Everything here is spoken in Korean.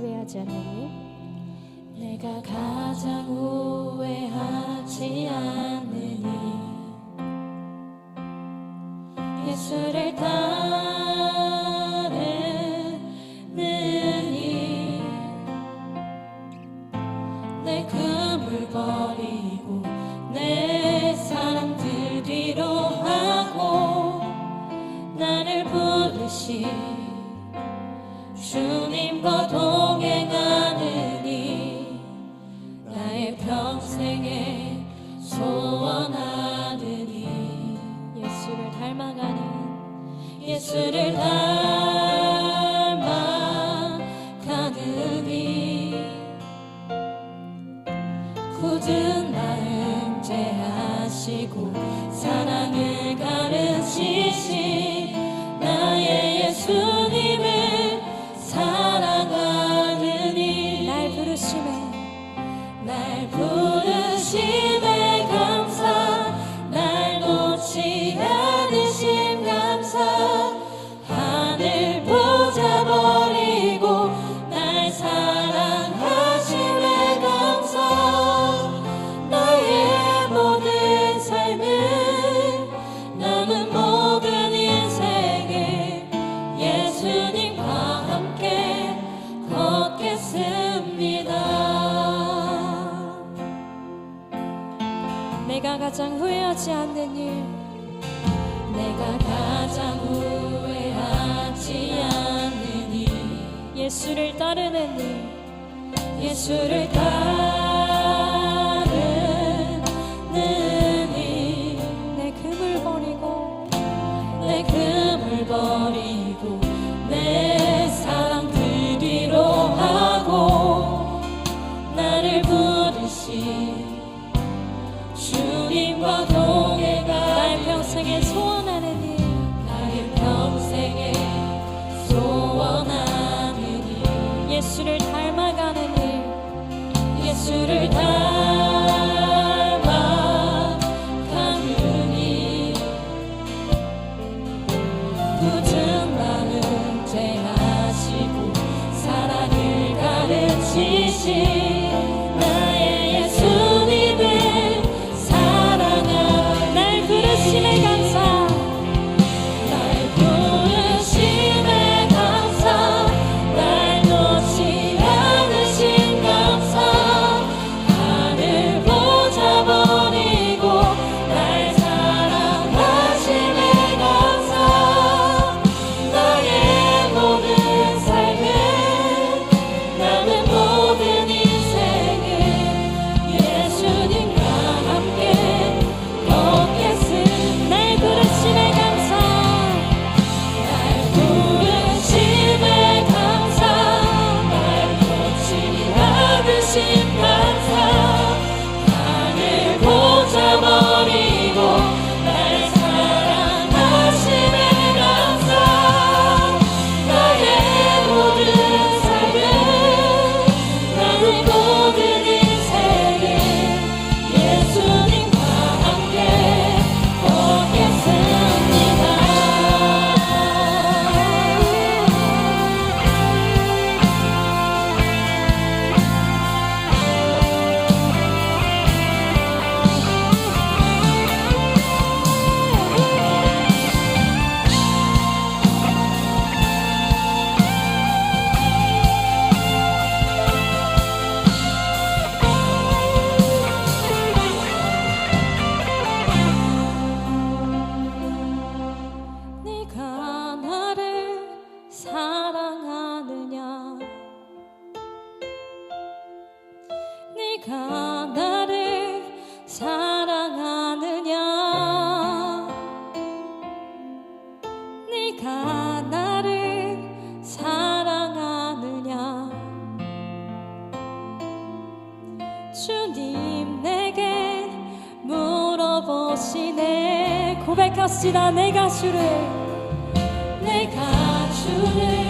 후회하지 않으니 내가 가장 후회하지 않느니 예수를 따르느니 내 꿈을 버리고 내 사랑들 뒤로 하고 나를 부르시 주님 거둬 주를 닮아 가득히 굳은 마음 제하시고 가장 후회하지 않는 일. 내가 가장 후회하지 않는 일. 예수를 따르는 일. 예수를 따르는 일 watching. 네가 나를 사랑하느냐? 네가 나를 사랑하느냐? 주님 내게 물어보시네. 고백합시다 내가 주를. 내가 주를